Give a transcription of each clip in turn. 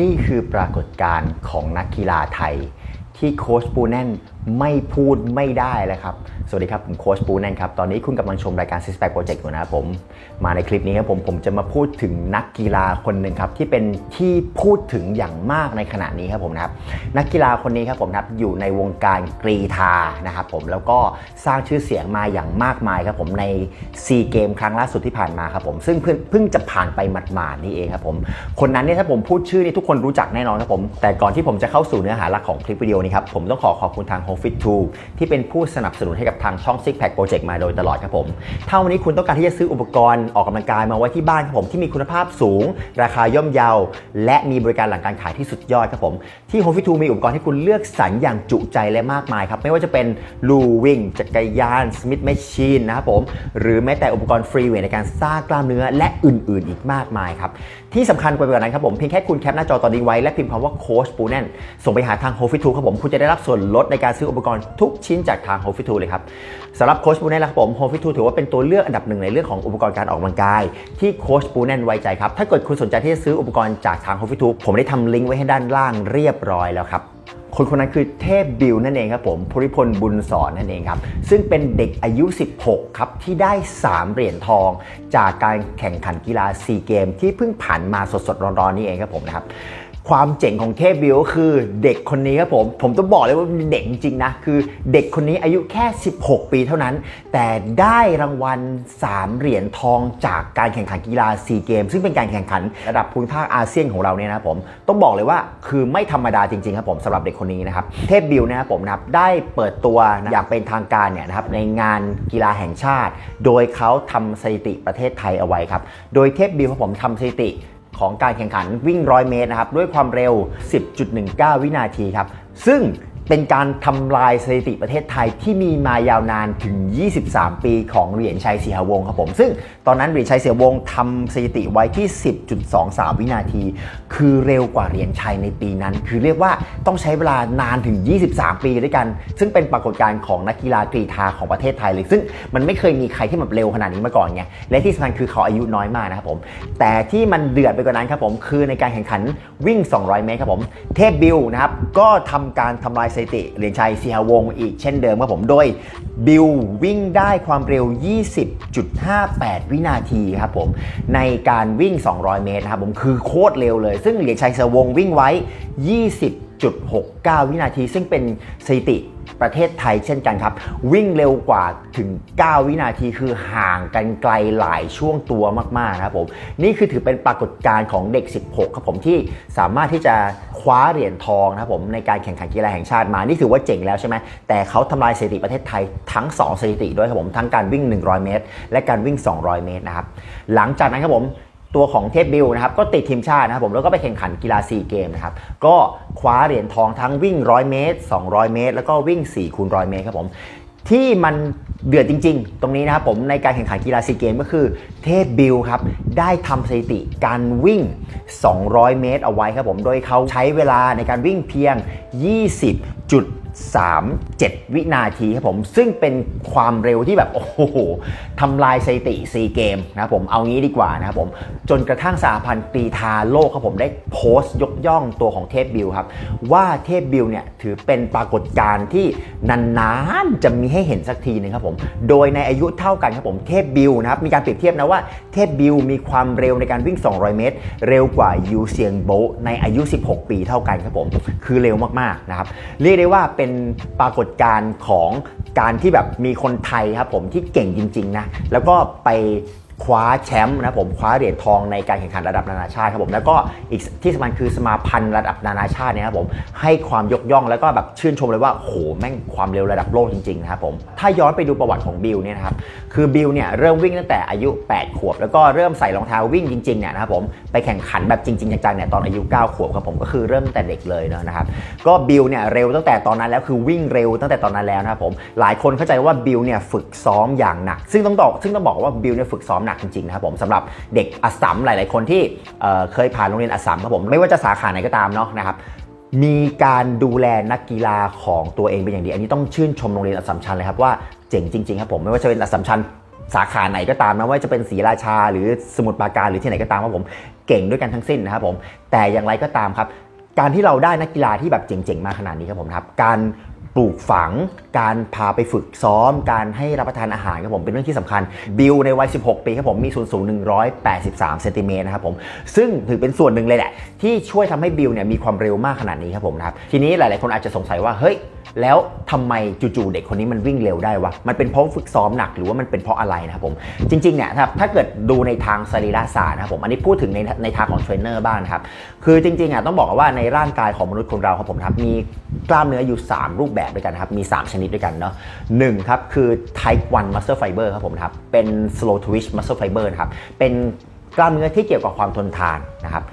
นี่คือปรากฏการณ์ของนักกีฬาไทย ที่โค้ชปูแน่น ไม่พูดไม่ได้แล้วครับ สวัสดีครับ ผมโค้ชปูแนนครับ ตอนนี้คุณกำลังชมรายการ Six Pack Project อยู่นะครับผม มาในคลิปนี้ครับผม ผมจะมาพูดถึงนักกีฬาคนหนึ่งครับ ที่เป็นที่พูดถึงอย่างมากในขณะนี้ครับผมนะครับ นักกีฬาคนนี้ครับผมนะครับ อยู่ในวงการกรีธานะครับผม แล้วก็สร้างชื่อเสียงมาอย่างมากมายครับผม ในซีเกมครั้งล่าสุดที่ผ่านมาครับผม ซึ่งเพิ่งเพิ่งจะผ่านไปหมาดๆนี่เองครับผม คนนั้นเนี่ยถ้าผมพูดชื่อนี่ทุกคนรู้จักแน่นอนครับผม แต่ก่อนที่ผมจะเข้าสู่เนื้อหาหลักของคลิปวิดีโอนี้ครับ ผมต้องขอขอบคุณทาง Home Fit 2 ที่เป็นผู้สนับสนุนให้กับทางช่อง Six Pack Project มาโดยตลอดครับผม ถ้าวันนี้คุณต้องการที่จะซื้ออุปกรณ์ออกกำลังกายมาไว้ที่บ้านครับผมที่มีคุณภาพสูง ราคาย่อมเยา และมีบริการหลังการขายที่สุดยอดครับผม ที่ Home Fit 2 มีอุปกรณ์ให้คุณเลือกสรรอย่างจุใจและมากมายครับไม่ว่าจะเป็นลูวิ่งจักรยานสมิธแมชชีนนะครับผมหรือแม้แต่อุปกรณ์ฟรีเวทในการสร้างกล้ามเนื้อและอื่น ๆ อีกมากมายครับที่สำคัญกว่านั้นครับผมเพียงแค่คุณแคปหน้าจอตอนนี้ไว้และพิมพ์คำว่าโค้ชปูแน่นส่งไปหาทาง Home Fit 2ครับผมคุณจะได้รับส่วนลดในการซื้ออุปกรณ์ทุกชิ้นจากทาง Home Fit 2เลยครับสำหรับโค้ชปูแน่นครับผม Home Fit 2ถือว่าเป็นตัวเลือกอันดับหนึ่งในเรื่องของอุปกรณ์การออกกำลังกาย ที่โค้ชปูแน่นไว้ใจครับ ถ้าเกิดคุณสนใจที่จะซื้ออุปกรณ์จากทาง Home Fit 2ผมได้ทำลิงก์ไว้ให้ด้านล่างเรียบร้อยแล้วครับคนคนนั้นคือเทพบิวนั่นเองครับผมภูริพลบุญสอนนั่นเองครับ ซึ่งเป็นเด็กอายุ 16 ครับ ที่ได้ 3 เหรียญทอง จากการแข่งขันกีฬาซีเกมที่เพิ่งผ่านมาสดๆ ร้อนๆ นี่เองครับผมนะครับ ความเจ๋งของเทพบิวคือเด็กคนนี้ครับผม ผมต้องบอกเลยว่าเป็นเด็กจริงนะ คือเด็กคนนี้อายุแค่ 16 ปีเท่านั้น แต่ได้รางวัล 3 เหรียญทองจากการแข่งขันกีฬาซีเกมซึ่งเป็นการแข่งขันระดับภูมิภาคอาเซียนของเราเนี่ยนะผมต้องบอกเลยว่าคือไม่ธรรมดาจริงๆครับผมสำหรับเด็กคนนี้นะครับเทพบิวนะครับผมนะครับได้เปิดตัวอย่างเป็นทางการเนี่ยนะครับในงานกีฬาแห่งชาติ โดยเขาทำสถิติประเทศไทยเอาไว้ครับโดยเทพบิวครับผมทำสถิติ ของการแข่งขันวิ่ง 100 เมตรนะครับ ด้วยความเร็ว 10.19 วินาทีครับ ซึ่ง เป็นการทำลายสถิติประเทศไทยที่มีมายาวนานถึง 23 ปีของเหรียญชัยเสียวงครับผม ซึ่งตอนนั้นเหรียญชัยเสียวงทำสถิติไว้ที่ 10.23 วินาที คือเร็วกว่าเหรียญชัยในปีนั้น คือเรียกว่าต้องใช้เวลานานถึง 23 ปีด้วยกัน ซึ่งเป็นปรากฏการณ์ของนักกีฬากรีธาของประเทศไทยเลย ซึ่งมันไม่เคยมีใครที่แบบเร็วขนาดนี้มาก่อนไง และที่สำคัญคือเขาอายุน้อยมากนะครับผม แต่ที่มันเดือดไปกว่านั้นครับผม คือในการแข่งขันวิ่ง 200 เมตรครับผม เทพบิลนะครับ ก็ทำการทำลายสถิติเหรียญชัยเสียวงอีกเช่นเดิมครับผมโดยบิลวิ่งได้ความเร็ว 20.58 วินาทีครับผมในการวิ่ง 200 เมตรนะครับผมคือโคตรเร็วเลย ซึ่งเหรียญชัยเสียวงวิ่งไว้ 20 20.69 วินาที ซึ่งเป็นสถิติประเทศไทยเช่นกันครับ วิ่งเร็วกว่าถึง 9 วินาทีคือห่างกันไกลหลายช่วงตัวมากๆครับผมนี่คือถือเป็นปรากฏการณ์ของเด็ก 16 ครับผมที่สามารถที่จะคว้าเหรียญทองนะครับผมในการแข่งขันกีฬาแห่งชาติมา นี่ถือว่าเจ๋งแล้วใช่ไหมแต่เขาทำลายสถิติประเทศไทยทั้ง 2 สถิติด้วยครับผมทั้งการวิ่ง 100 เมตร และการวิ่ง 200 เมตรนะครับหลังจากนั้นครับผม ตัวของเทพบิลนะครับก็ติดทีมชาตินะครับผมแล้วก็ไปแข่งขันกีฬาซีเกมนะครับก็คว้าเหรียญทองทั้งวิ่ง 100 เมตร 200 เมตร แล้วก็วิ่ง4คูณ100 เมตรครับผมที่มันเดือดจริง ๆ ตรงนี้นะครับผมในการแข่งขันกีฬาซีเกมก็คือเทพบิลครับได้ทำสถิติการวิ่ง 200 เมตรเอาไว้ครับผม โดยเขาใช้เวลาในการวิ่งเพียง 20จุด 37 วินาทีครับผม ซึ่งเป็นความเร็วที่แบบ โอ้โหทำลายสถิติซีเกมนะครับผมเอางี้ดีกว่านะครับผม จนกระทั่งสหพันธ์กรีธาโลกครับผมได้โพสต์ยกย่องตัวของเทพบิลครับ ว่าเทพบิลเนี่ย ถือเป็นปรากฏการณ์ที่นานๆ จะมีให้เห็นสักทีนึงครับผม โดยในอายุเท่ากันครับผมเทพบิลนะครับ มีการเปรียบเทียบนะว่าเทพบิลมีความเร็วในการวิ่ง 200 เมตร เร็วกว่ายูเซียงโบในอายุ 16 ปีเท่ากันครับผมคือเร็วมากๆนะครับเรียกได้ว่าเป็น็นปรากฏการณ์ของการที่แบบมีคนไทยครับผมที่เก่งจริงๆนะแล้วก็ไป คว้าแชมป์นะผมคว้าเหรียญทองในการแข่งขันระดับนานาชาติครับผมแล้วก็อีกที่สำคัญคือสมาพันธ์ระดับนานาชาติเนี่ยครับผมให้ความยกย่องแล้วก็แบบชื่นชมเลยว่าโหแม่งความเร็วระดับโลกจริงๆนะครับผมถ้าย้อนไปดูประวัติของบิลเนี่ยนะครับคือบิลเนี่ยเริ่มวิ่งตั้งแต่อายุ 8 ขวบ แล้วก็เริ่มใส่รองเท้าวิ่งจริงๆเนี่ยนะครับผมไปแข่งขันแบบจริงๆจังๆเนี่ยตอนอายุ 9 ขวบครับผมก็คือเริ่มตั้งแต่เด็กเลยเนอะนะครับก็บิลเนี่ยเร็วตั้งแต่ตอนนั้นแล้วคือวิ่งเร็วตั้งแต่ตอนนั้นแล้วนะครับผมหลายคนเข้าใจว่าบิลเนี่ยฝึกซ้อมอย่างหนัก ซึ่งต้องบอกซึ่งต้องบอกว่าบิลเนี่ยฝึกซ้อมหนักจริงๆนะครับผมสำหรับเด็กอัสสัมหลาย ๆ คนที่เเคยผ่านโรงเรียนอัสสัมครับผมไม่ว่าจะสาขาไหนก็ตามเนาะนะครับมีการดูแลนักกีฬาของตัวเองเป็นอย่างดี อันนี้ต้องชื่นชมโรงเรียนอัสสัมชัญเลยครับว่าเจ๋งจริงๆครับผมไม่ว่าจะเป็นอัสสัมชัญสาขาไหนก็ตามนะว่าจะเป็นศรีราชา หรือสมุทรปราการหรือที่ไหนก็ตามครับผมเก่งด้วยกันทั้งสิ้นนะครับผมแต่อย่างไรก็ตามครับ การที่เราได้นักกีฬาที่แบบเจ๋งๆมาขนาดนี้ครับผมครับการ ปลูกฝัง การพาไปฝึกซ้อม การให้รับประทานอาหารครับผมเป็นเรื่องที่สำคัญ บิลในวัย 16 ปีครับผมมีส่วนสูง 183เซนติเมตรนะครับผมซึ่งถือเป็นส่วนหนึ่งเลยแหละ ที่ช่วยทำให้บิลเนี่ยมีความเร็วมากขนาดนี้ครับผมนะครับทีนี้หลาย ๆ คนอาจจะสงสัยว่าเฮ้ยแล้วทำไมจู่ๆเด็กคนนี้มันวิ่งเร็วได้วะ มันเป็นเพราะฝึกซ้อมหนักหรือว่ามันเป็นเพราะอะไรนะครับผม จริงๆเนี่ยครับถ้าเกิดดูในทางสรีระศาสตร์นะครับผม อันนี้พูดถึงในในทางของเทรนเนอร์บ้างนะครับ คือจริงๆอะต้องบอกว่าในร่างกายของมนุษย์คนเราครับผมครับมีกล้ามเนื้ออยู่ 3 รูปแบบด้วยกันครับ มี 3 ชนิดด้วยกันเนาะหนึ่งครับคือ type 1 muscle fiber ครับผมครับเป็น slow twitch muscle fiber ครับ เป็นกล้ามเนื้อที่เกี่ยวกับความทนทานนะครับ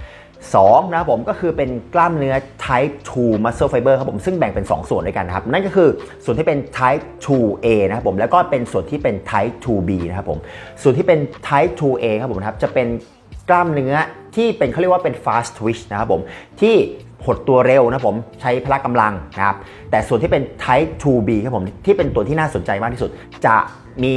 สองนะครับผมก็คือเป็นกล้ามเนื้อ type 2 muscle fiber ครับผมซึ่งแบ่งเป็น 2 ส่วนด้วยกันนะครับ นั่นก็คือส่วนที่เป็น type 2A นะครับผมแล้วก็เป็นส่วนที่เป็น type 2B นะครับผมส่วนที่เป็น type 2A ครับผมนะครับจะเป็นกล้ามเนื้อ ที่เป็นเขาเรียกว่าเป็น fast twitch นะครับผมที่หดตัวเร็วนะผมใช้พละกำลังนะครับแต่ส่วนที่เป็น type 2B ครับผมที่เป็นตัวที่น่าสนใจมากที่สุด จะมี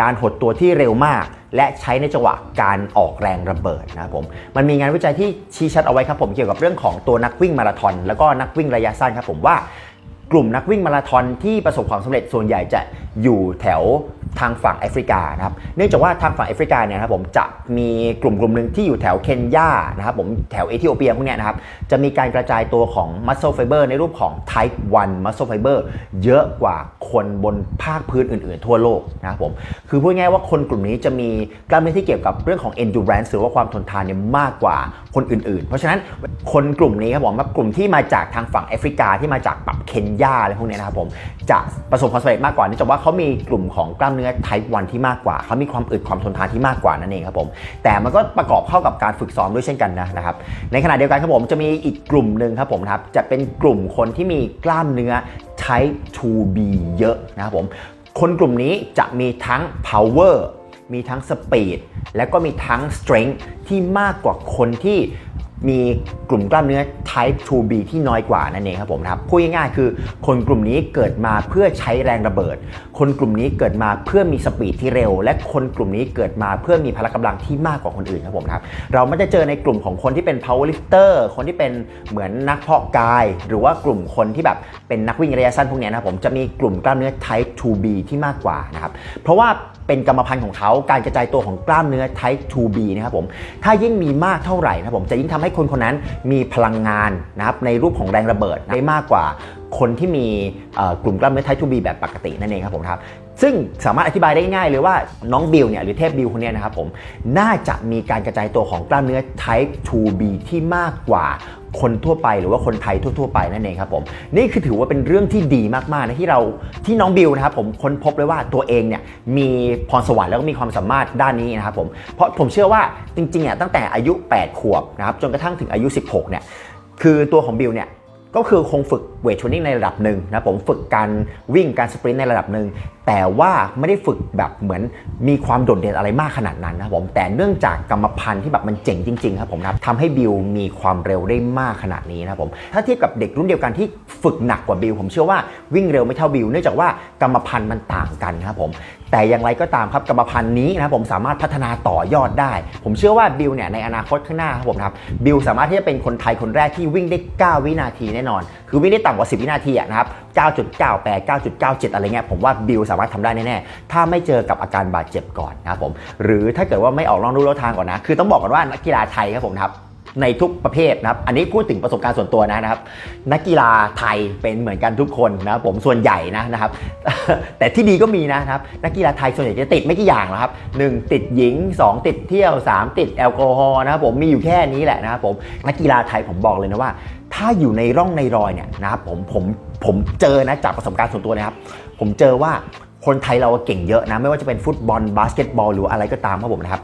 การหดตัวที่เร็วมาก และใช้ในจังหวะการออกแรงระเบิดนะครับผมมันมีงานวิจัยที่ชี้ชัดเอาไว้ครับผมเกี่ยวกับเรื่องของตัวนักวิ่งมาราธอนแล้วก็นักวิ่งระยะสั้นครับผมว่ากลุ่มนักวิ่งมาราธอนที่ประสบความสำเร็จส่วนใหญ่จะอยู่แถว ทางฝั่งแอฟริกานะครับ เนื่องจากว่าทางฝั่งแอฟริกาเนี่ยนะครับผมจะมีกลุ่มกลุ่มหนึ่งที่อยู่แถวเคนยานะครับผมแถวเอธิโอเปียพวกเนี้ยนะครับจะมีการกระจายตัวของ muscle fiber ในรูปของ type 1 muscle fiber เยอะกว่าคนบนภาคพื้นอื่นๆ ทั่วโลกนะครับผมคือพูดง่ายๆว่าคนกลุ่มนี้จะมีกล้ามเนื้อที่เกี่ยวกับเรื่องของ endurance หรือว่าความทนทานเนี่ยมากกว่าคนอื่นๆ เพราะฉะนั้นคนกลุ่มนี้ครับผมกลุ่มที่มาจากทางฝั่งแอฟริกาที่มาจากแบบเคนยาอะไรพวกเนี้ยนะครับผมจะประสบความสำเร็จมากกว่าเนื่องจากว่าเขามีกลุ่มของกล้ามเนื้อ type 1 ที่มากกว่า เขามีความอึดความทนทานที่มากกว่านั่นเองครับผม แต่มันก็ประกอบเข้ากับการฝึกซ้อมด้วยเช่นกันนะนะครับ ในขณะเดียวกันครับผมจะมีอีกกลุ่มหนึ่งครับผมครับจะเป็นกลุ่มคนที่มีกล้ามเนื้อ type 2B เยอะนะครับผม คนกลุ่มนี้จะมีทั้ง power มีทั้ง speed และก็มีทั้ง strength ที่มากกว่าคนที่ มีกลุ่มกล้ามเนื้อ type 2B ที่น้อยกว่านั่นเองครับผมนะครับพูดง่ายๆคือ คนกลุ่มนี้เกิดมาเพื่อใช้แรงระเบิด คนกลุ่มนี้เกิดมาเพื่อมีสปีดที่เร็ว และคนกลุ่มนี้เกิดมาเพื่อมีพละกำลังที่มากกว่าคนอื่นครับผมครับเราไม่จะเจอในกลุ่มของคนที่เป็น power lifter คนที่เป็นเหมือนนักเพาะกาย หรือว่ากลุ่มคนที่แบบเป็นนักวิ่งระยะสั้นพวกนี้นะครับผมจะมีกลุ่มกล้ามเนื้อ type 2B ที่มากกว่านะครับเพราะว่า เป็นกรรมพันธุ์ของเขาการกระจายตัวของกล้ามเนื้อ type 2B นะครับผมถ้ายิ่งมีมากเท่าไหร่นะครับผมจะยิ่งทำให้คนคนนั้นมีพลังงานนะครับในรูปของแรงระเบิดได้มากกว่า คนที่มีกลุ่มกล้ามเนื้อ type 2B แบบปกตินั่นเองครับผมครับซึ่งสามารถอธิบายได้ง่ายเลยว่าน้องบิลเนี่ยหรือเทพบิลคนนี้นะครับผมน่าจะมีการกระจายตัวของกล้ามเนื้อ type 2B ที่มากกว่าคนทั่วไปหรือว่าคนไทยทั่ว ๆ ไปนั่นเองครับผมนี่คือถือว่าเป็นเรื่องที่ดีมากๆนะที่เราที่น้องบิลนะครับผมค้นพบเลยว่าตัวเองเนี่ยมีพรสวรรค์แล้วก็มีความสามารถด้านนี้นะครับผมเพราะผมเชื่อว่าจริงๆอะตั้งแต่อายุ 8 ขวบนะครับจนกระทั่งถึงอายุ 16เนี่ยคือตัวของบิลเนี่ย ก็คือคงฝึกเวทเทรนนิ่งในระดับหนึ่งนะผมฝึกการวิ่งการสปรินต์ในระดับหนึ่งแต่ว่าไม่ได้ฝึกแบบเหมือนมีความโดดเด่นอะไรมากขนาดนั้นนะผมแต่เนื่องจากกรรมพันธุ์ที่แบบมันเจ๋งจริงๆครับผมนะครับทำให้บิลมีความเร็วได้มากขนาดนี้นะผมถ้าเทียบกับเด็กรุ่นเดียวกันที่ฝึกหนักกว่าบิลผมเชื่อว่าวิ่งเร็วไม่เท่าบิลเนื่องจากว่ากรรมพันธุ์มันต่างกันนะครับผม แต่อย่างไรก็ตามครับกรรมพันธุ์นี้นะครับผมสามารถพัฒนาต่อยอดได้ ผมเชื่อว่าบิลเนี่ยในอนาคตข้างหน้าครับผมครับบิลสามารถที่จะเป็นคนไทยคนแรกที่วิ่งได้ 9 วินาทีแน่นอน คือวิ่งได้ต่ำกว่า 10 วินาทีนะครับ 9.98 9.97 อะไรเงี้ยผมว่าบิลสามารถทำได้แน่ๆถ้าไม่เจอกับอาการบาดเจ็บก่อนนะครับผมหรือถ้าเกิดว่าไม่ออกลองรู้ลู่ทางก่อนนะ คือต้องบอกก่อนว่านักกีฬาไทยครับผมครับ ในทุกประเภทนะครับ อันนี้พูดถึงประสบการณ์ส่วนตัวนะครับ นักกีฬาไทยเป็นเหมือนกันทุกคนนะผมส่วนใหญ่นะนะครับ แต่ที่ดีก็มีนะครับ นักกีฬาไทยส่วนใหญ่จะติดไม่กี่อย่างหรอกครับหนึ่งติดหญิง 2 ติดเที่ยว 3 ติดแอลกอฮอล์นะครับผมมีอยู่แค่นี้แหละนะครับผมนักกีฬาไทยผมบอกเลยนะว่า ถ้าอยู่ในร่องในรอยเนี่ยนะครับผมผมผมเจอนะจากประสบการณ์ส่วนตัวนะครับ ผมเจอว่า คนไทยเราเก่งเยอะนะ ไม่ว่าจะเป็นฟุตบอลบาสเกตบอลหรืออะไรก็ตามครับผมนะครับ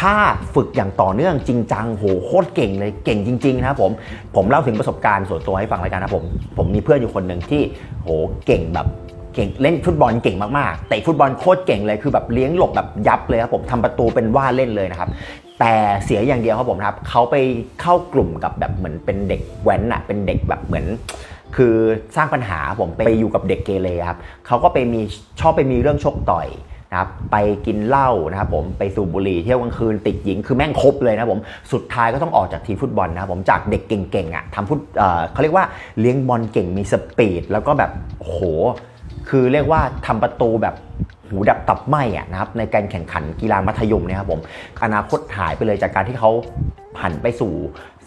ถ้าฝึกอย่างต่อเนื่องจริงจังโหโคตรเก่งเลยเก่งจริงๆนะครับผมผมเล่าถึงประสบการณ์ส่วนตัวให้ฟังรายการนะผมผมมีเพื่อนอยู่คนหนึ่งที่โหเก่งแบบเก่งเล่นฟุตบอลเก่งมากๆเตะฟุตบอลโคตรเก่งเลยคือแบบเลี้ยงหลบแบบยับเลยครับผมทำประตูเป็นว่าเล่นเลยนะครับ แต่เสียอย่างเดียวครับผมครับเขาไปเข้ากลุ่มกับแบบเหมือนเป็นเด็กแว้นอะเป็นเด็กแบบเหมือน คือสร้างปัญหาผมไปอยู่กับเด็กเกเรครับเขาก็ไปมีชอบไปมีเรื่องชกต่อยนะครับไปกินเหล้านะครับผมไปสูบบุหรี่เที่ยวกลางคืนติดหญิงคือแม่งครบเลยนะผมสุดท้ายก็ต้องออกจากทีมฟุตบอลนะครับผมจากเด็กเก่งๆอะทำฟุตเเขาเรียกว่าเลี้ยงบอลเก่งมีสปีดแล้วก็แบบโอ้โหคือเรียกว่าทำประตูแบบ หูดับตับไหมอะนะครับในการแข่งขันกีฬามัธยมเนะครับผมอนาคตหายไปเลยจากการที่เขาหันไปสู่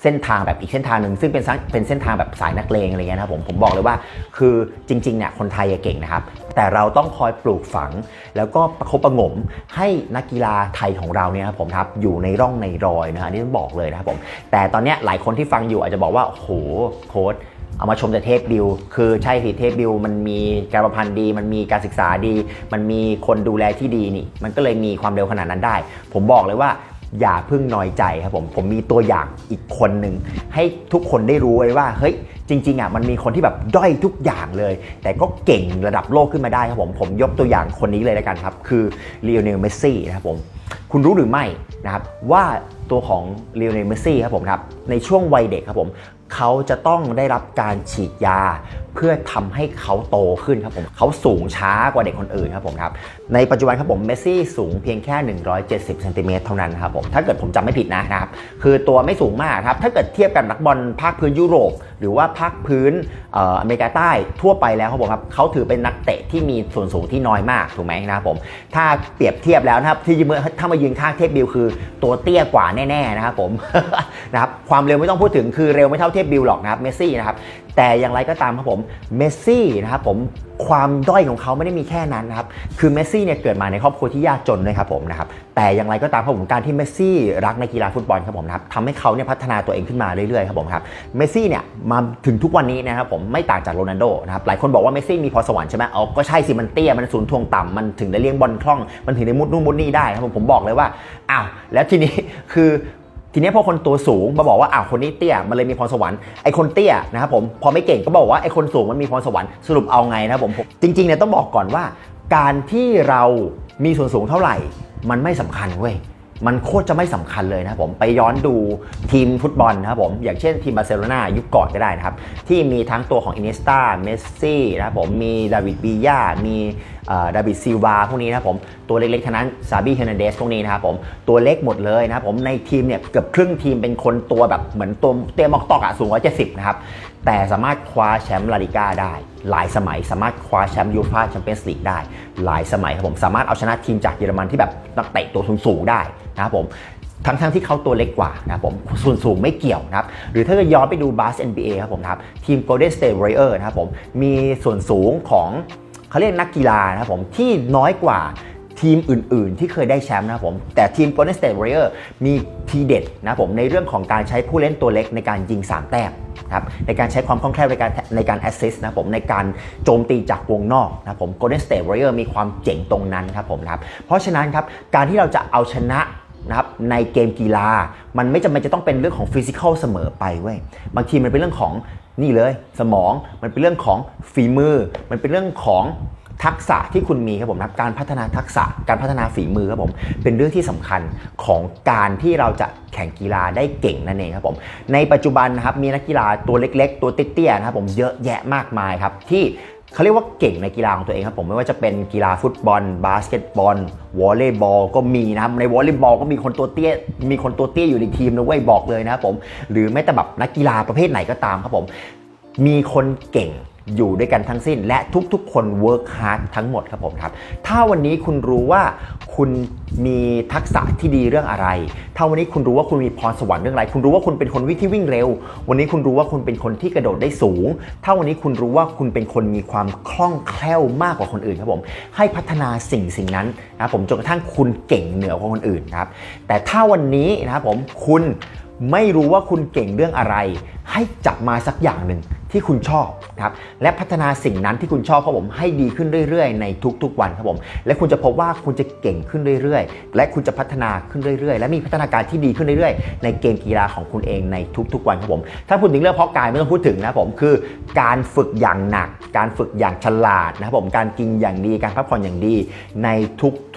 เส้นทางแบบอีกเส้นทางหนึ่งซึ่งเป็นสังเป็นเส้นทางแบบสายนักเลงอะไรเงี้ยนะครับผมผมบอกเลยว่า คือจริงๆเนี่ยคนไทยเก่งนะครับ แต่เราต้องคอยปลูกฝัง แล้วก็ประคบประงมให้นักกีฬาไทยของเราเนี่ยครับผมครับอยู่ในร่องในรอยนะฮะนี่ต้องบอกเลยนะครับผมแต่ตอนเนี้ยหลายคนที่ฟังอยู่อาจจะบอกว่าโอ้โหโค้ด เอามาชมแต่เทปบิว คือใช่สิเทปบิวมันมีการประพันธ์ดี มันมีการศึกษาดี มันมีคนดูแลที่ดีนี่ มันก็เลยมีความเร็วขนาดนั้นได้ ผมบอกเลยว่าอย่าเพิ่งน้อยใจครับผม ผมมีตัวอย่างอีกคนหนึ่งให้ทุกคนได้รู้ไว้ว่า เฮ้ย จริง ๆอะมันมีคนที่แบบด้อยทุกอย่างเลย แต่ก็เก่งระดับโลกขึ้นมาได้ครับผม ผมยกตัวอย่างคนนี้เลยแล้วกันครับ คือเลโอเนลเมสซี่นะครับผม คุณรู้หรือไม่นะครับว่าตัวของเลโอเนลเมสซี่ครับผมครับในช่วงวัยเด็กครับผม เขาจะต้องได้รับการฉีดยา เพื่อทำให้เขาโตขึ้นครับผมเขาสูงช้ากว่าเด็กคนอื่นครับผมครับในปัจจุบันครับผมเมสซี่สูงเพียงแค่ 170เซนติเมตรเท่านั้นครับผมถ้าเกิดผมจำไม่ผิดนะนะครับคือตัวไม่สูงมากครับถ้าเกิดเทียบกับนักบอลภาคพื้นยุโรป หรือว่าภาคพื้นเอออเมริกาใต้ทั่วไปแล้วครับผมครับเขาถือเป็นนักเตะที่มีส่วนสูงที่น้อยมากถูกไหมนะครับผมถ้าเปรียบเทียบแล้วนะครับที่เมื่อถ้ามายืนข้างเทพบิลคือตัวเตี้ยกว่าแน่ๆนะครับผมนะครับความเร็วไม่ต้องพูดถึงคือเร็วไม่เท่าเทพบิลหรอกนะครับเมสซี่นะครับ แต่อย่างไรก็ตามครับผมเมสซี่นะครับผมความด้อยของเขาไม่ได้มีแค่นั้นนะครับคือเมสซี่เนี่ยเกิดมาในครอบครัวที่ยากจนเลยครับผมนะครับแต่อย่างไรก็ตามครับผมการที่เมสซี่รักในกีฬาฟุตบอลครับผมนะครับทำให้เขาเนี่ยพัฒนาตัวเองขึ้นมาเรื่อยๆครับผมครับเมสซี่เนี่ยมาถึงทุกวันนี้นะครับผมไม่ต่างจากโรนัลโดนะครับหลายคนบอกว่าเมสซี่มีพรสวรรค์ใช่ไหมเอาก็ใช่สิมันเตี้ยมันศูนทวงต่ำมันถึงได้เลี้ยงบอลคล่อง มันถึงได้มุดนู่นมุดนี่ได้ครับผมผมบอกเลยว่าอ้าวแล้วทีนี้คือ ทีนี้พอคนตัวสูงมาบอกว่าอ้าวคนนี้เตี้ยมันเลยมีพรสวรรค์ไอคนเตี้ยนะครับผมพอไม่เก่งก็บอกว่าไอคนสูงมันมีพรสวรรค์สรุปเอาไงนะครับผมจริงๆเนี่ยต้องบอกก่อนว่า การที่เรามีส่วนสูงเท่าไหร่ มันไม่สำคัญเว้ย มันโคตรจะไม่สำคัญเลยนะครับผมไปย้อนดูทีมฟุตบอลนะครับผมอย่างเช่นทีมบาร์เซโลนายุคก่อนก็ได้นะครับ ที่มีทั้งตัวของอินเนสตาเมสซี่นะครับผมมีดาวิดบียามีดาวิดซิลวาพวกนี้นะครับผมตัวเล็กๆทั้งนั้นซาบีเฮร์นันเดสพวกนี้นะครับผมตัวเล็กหมดเลยนะครับผมในทีมเนี่ยเกือบครึ่งทีมเป็นคนตัวแบบเหมือนตัวเตี้ยมอกตอกอะสูง170นะครับ แต่สามารถคว้าแชมป์ลาลิก้าได้ หลายสมัยสามารถคว้าแชมป์ยูฟ่าแชมเปี้ยนส์ลีกได้ หลายสมัยครับผมสามารถเอาชนะทีมจากเยอรมันที่แบบนักเตะตัวสูงๆได้นะครับผมทั้งทั้งที่เขาตัวเล็กกว่านะครับผมส่วนสูงไม่เกี่ยวนะครับ หรือถ้าจะย้อนไปดูบาส NBA ครับผมครับทีม Golden State Warrior นะครับผมมีส่วนสูงของเขาเรียกนักกีฬานะครับผมที่น้อยกว่าทีมอื่น ๆ ที่เคยได้แชมป์นะครับผม แต่ทีม Golden State Warrior มีทีเด็ดนะครับผมในเรื่องของการใช้ผู้เล่นตัวเล็กในการยิง 3 แต้ม นะครับในการใช้ความคล่องแคล่วในการในการ assist นะผมในการโจมตีจากวงนอกนะผม Golden State Warrior มีความเจ๋งตรงนั้นครับผมนะครับเพราะฉะนั้นครับการที่เราจะเอาชนะนะครับในเกมกีฬา มันไม่จำเป็นจะต้องเป็นเรื่องของฟิสิกอลเสมอไปเว้ยบางทีมันเป็นเรื่องของนี่เลย สมองมันเป็นเรื่องของฝีมือ มันเป็นเรื่องของ ทักษะที่คุณมีครับผมนับการพัฒนาทักษะการพัฒนาฝีมือครับผมเป็นเรื่องที่สำคัญของการที่เราจะแข่งกีฬาได้เก่งนั่นเองครับผมในปัจจุบันนะครับมีนักกีฬาตัวเล็ก ๆ ตัวเตี้ยๆนะครับผมเยอะแยะมากมายครับที่เขาเรียกว่าเก่งในกีฬาของตัวเองครับผมไม่ว่าจะเป็นกีฬาฟุตบอล บาสเกตบอลวอลเลย์บอลก็มีนะครับในวอลเลย์บอลก็มีคนตัวเตี้ยมีคนตัวเตี้ยอยู่ในทีมนะเว้ยบอกเลยนะครับผมหรือแม้แต่แบบนักกีฬาประเภทไหนก็ตามครับผมมีคนเก่ง อยู่ด้วยกันทั้งสิ้น และทุกๆ คนเวิร์กฮาร์ดทั้งหมดครับผมครับ ถ้าวันนี้คุณรู้ว่าคุณมีทักษะที่ดีเรื่องอะไร ถ้าวันนี้คุณรู้ว่าคุณมีพรสวรรค์เรื่องอะไร คุณรู้ว่าคุณเป็นคนวิ่งที่วิ่งเร็ว วันนี้คุณรู้ว่าคุณเป็นคนที่กระโดดได้สูง ถ้าวันนี้คุณรู้ว่าคุณเป็นคนมีความคล่องแคล่วมากกว่าคนอื่นครับผม ให้พัฒนาสิ่งสิ่งนั้นนะผมจนกระทั่งคุณเก่งเหนือกว่าคนอื่นครับ แต่ถ้าวันนี้นะครับผมคุณไม่รู้ว่าคุณเก่งเรื่องอะไร ให้จับมาสักอย่างหนึ่ง ที่คุณชอบครับและพัฒนาสิ่งนั้นที่คุณชอบครับผมให้ดีขึ้นเรื่อยๆ ในทุกๆวันครับผมและคุณจะพบว่าคุณจะเก่งขึ้นเรื่อยๆ และคุณจะพัฒนาขึ้นเรื่อยๆ และมีพัฒนาการที่ดีขึ้นเรื่อยๆ ในเกมกีฬาของคุณเองในทุกๆวันครับผมถ้าพูดถึงเรื่องเพาะกายไม่ต้องพูดถึงนะผมคือ การฝึกอย่างหนัก การฝึกอย่างฉลาดนะครับผมการกินอย่างดีการพักผ่อนอย่างดี ใน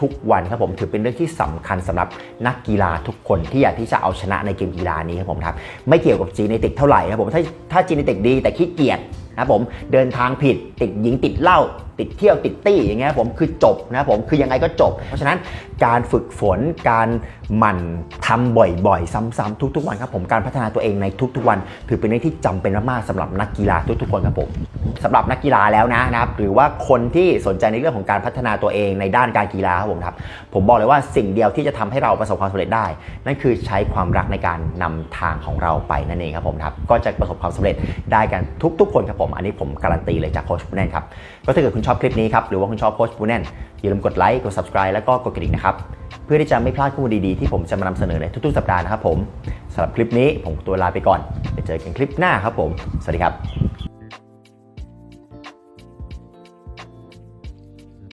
ทุกๆวันครับผมถือเป็นเรื่องที่สำคัญสำหรับนักกีฬาทุกคนที่อยากที่จะเอาชนะในเกมกีฬานี้ครับผมครับไม่เกี่ยวกับจีเนติกเท่าไหร่ครับผมถ้าถ้าจีเนติกดีแต่ขีเกียจนะผมเดินทางผิดติดหญิงติดเหล้า ติดเที่ยวติดตี้อย่างเงี้ยผมคือจบนะผมคือยังไงก็จบ เพราะฉะนั้นการฝึกฝนการหมั่นทำบ่อยๆ ซ้ำๆทุกๆวันครับผมการพัฒนาตัวเองในทุกๆวัน ถือเป็นเรื่องที่จำเป็นมากๆสำหรับนักกีฬาทุกๆคนครับผมสำหรับนักกีฬาแล้วนะนะครับหรือว่าคนที่สนใจในเรื่องของการพัฒนาตัวเองในด้านการกีฬาครับผมครับผมบอกเลยว่าสิ่งเดียวที่จะทำให้เราประสบความสำเร็จได้ นั่นคือใช้ความรักในการนำทางของเราไปนั่นเองครับผมครับก็จะประสบความสำเร็จได้กันทุกๆ คนครับผม อันนี้ผมการันตีเลยจากโค้ชแน่นครับ ก็ถ้าเกิดคุณชอบคลิปนี้ครับ หรือว่าคุณชอบโพสต์ปูแนนอย่าลืมกดไลค์กด subscribe แล้วก็กดกระดิ่งนะครับ เพื่อที่จะไม่พลาดข้อมูลดีๆที่ผมจะมานำเสนอในทุกๆสัปดาห์นะครับผมสำหรับคลิปนี้ผมตัวลาไปก่อนไปเจอกันคลิปหน้าครับผม สวัสดีครับ